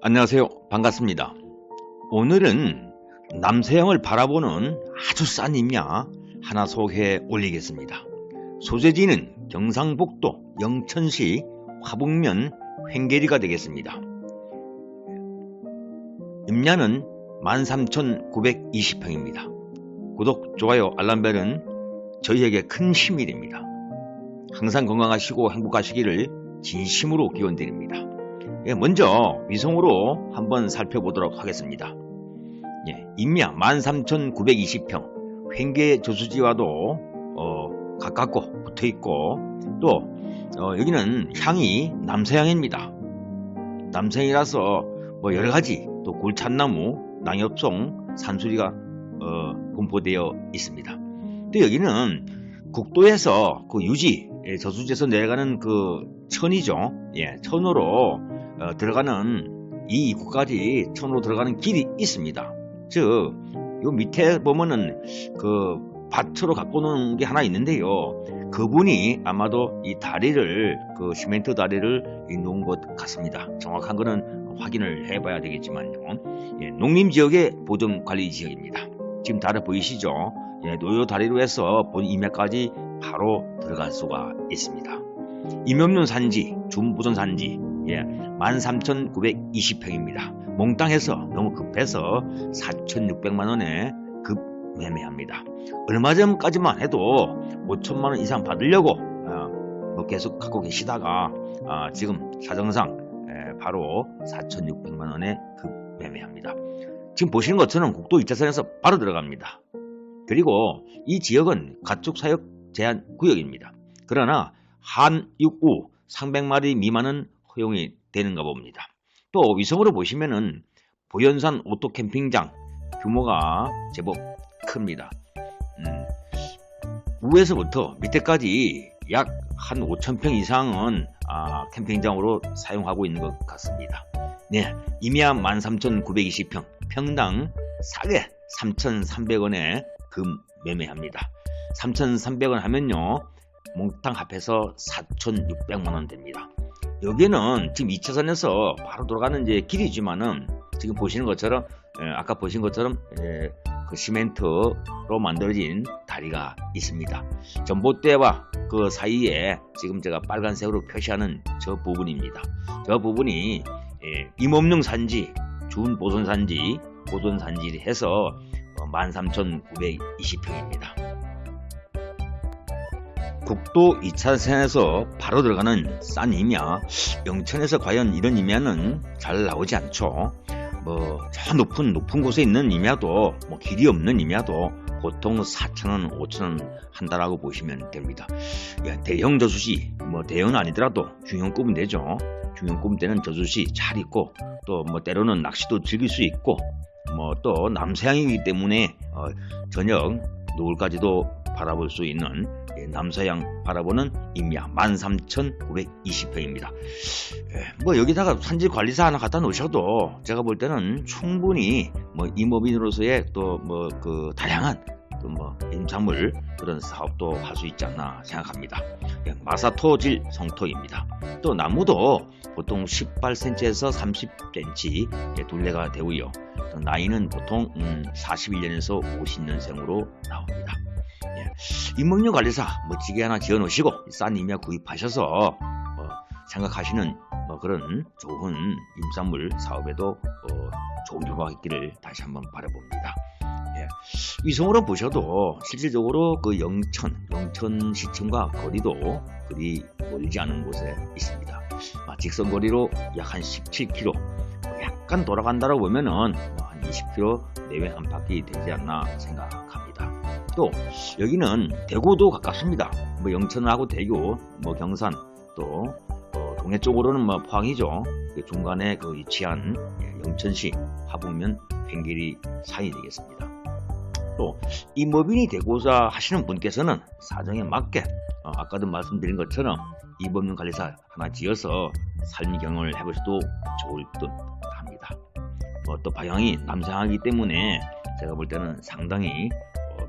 안녕하세요. 반갑습니다. 오늘은 남서양을 바라보는 아주 싼 임야 하나 소개해 올리겠습니다. 소재지는 경상북도 영천시 화북면 횡계리가 되겠습니다. 임야는 13,920평입니다. 구독, 좋아요, 알람벨은 저희에게 큰 힘이 됩니다. 항상 건강하시고 행복하시기를 진심으로 기원드립니다. 예, 먼저 위성으로 한번 살펴보도록 하겠습니다. 예, 임야 13,920평 횡계 저수지와도 어, 가깝고 붙어있고 또 어, 여기는 향이 남서향입니다. 남서향이라서 뭐 여러가지 또 굴참나무, 낙엽송, 산수리가 어, 분포되어 있습니다. 또 여기는 국도에서 그 유지 예, 저수지에서 내려가는 그 천이죠. 예, 천으로 어, 들어가는 이 입구까지 천으로 들어가는 길이 있습니다. 즉, 요 밑에 보면은 그 밭으로 갖고 노는 게 하나 있는데요. 그분이 아마도 이 다리를 그 시멘트 다리를 놓은 것 같습니다. 정확한 거는 확인을 해봐야 되겠지만요. 예, 농림 지역의 보존 관리 지역입니다. 지금 다리 보이시죠? 예, 노요 다리로 해서 본 임야까지 바로 들어갈 수가 있습니다. 임업륜 산지, 준부선 산지, 예, 13,920평입니다. 몽땅해서 너무 급해서 4,600만 원에 급 매매합니다. 얼마 전까지만 해도 5천만 원 이상 받으려고 어, 뭐 계속 갖고 계시다가 어, 지금 사정상 에, 바로 4,600만 원에 급 매매합니다. 지금 보시는 것처럼 국도 2차선에서 바로 들어갑니다. 그리고 이 지역은 가축 사육 제한 구역입니다. 그러나 한육우 300마리 미만은 허용이 되는가 봅니다. 또 위성으로 보시면은 보현산 오토 캠핑장 규모가 제법 큽니다. 음, 위에서부터 밑에까지 약 한 5,000평 이상은 아, 캠핑장으로 사용하고 있는 것 같습니다. 네, 임야 13,920평, 평당 싸게 3,300원에 금 매매합니다. 3,300원 하면요, 몽땅 합해서 4,600만원 됩니다. 여기는 지금 2차선에서 바로 돌아가는 이제 길이지만은 지금 보시는 것처럼 예, 아까 보신 것처럼 예, 그 시멘트로 만들어진 다리가 있습니다. 전봇대와 그 사이에 지금 제가 빨간색으로 표시하는 저 부분입니다. 저 부분이 예, 임업용 산지, 준 보존 산지, 해서 13,920평입니다. 국도 2차선에서 바로 들어가는 싼 임야, 영천에서 과연 이런 임야는 잘 나오지 않죠. 뭐, 저 높은, 높은 곳에 있는 임야도, 뭐, 길이 없는 임야도 보통 4,000원, 5,000원 한다라고 보시면 됩니다. 야, 대형 저수지, 뭐, 대형은 아니더라도 중형급은 되죠. 중형급 되는 저수지 잘 있고, 또 뭐, 때로는 낚시도 즐길 수 있고, 뭐, 또 남서양이기 때문에, 어, 저녁, 노을까지도 바라볼 수 있는 남서양 바라보는 임야 13,920평입니다. 뭐 여기다가 산지 관리사 하나 갖다 놓으셔도 제가 볼 때는 충분히 뭐 임업인으로서의 또 뭐 그 다양한 또뭐 임산물 그런 사업도 할 수 있지 않나 생각합니다. 마사토질 성토입니다. 또 나무도 보통 18cm에서 30cm 둘레가 되고요. 나이는 보통 41년에서 50년생으로 나옵니다. 임목련 관리사 멋지게 하나 지어 놓으시고 싼 임야 구입하셔서 뭐 생각하시는 뭐 그런 좋은 임산물 사업에도 어 좋은 결과가 있기를 다시 한번 바라봅니다. 예. 위성으로 보셔도 실질적으로 그 영천, 영천시청과 거리도 그리 멀지 않은 곳에 있습니다. 아, 직선 거리로 약 한 17km, 뭐 약간 돌아간다고 보면은 뭐한 20km 내외 한 바퀴 되지 않나 생각합니다. 또 여기는 대구도 가깝습니다. 뭐 영천하고 대구, 뭐 경산 또 어, 동해 쪽으로는 뭐 포항이죠. 그 중간에 그 위치한 영천시 화북면 팽길이 사이 되겠습니다. 또 이모빈이 대구사 하시는 분께서는 사정에 맞게 어, 아까도 말씀드린 것처럼 이법륜 관리사 하나 지어서 삶 경험을 해보셔도 좋을 듯 합니다. 뭐 또 방향이 남상하기 때문에 제가 볼 때는 상당히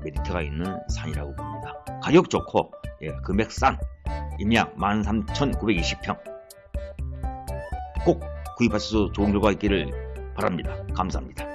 메리트가 있는 산이라고 봅니다. 가격 좋고 예, 금액 싼 임야 13,920평 꼭 구입하셔서 좋은 결과 있기를 바랍니다. 감사합니다.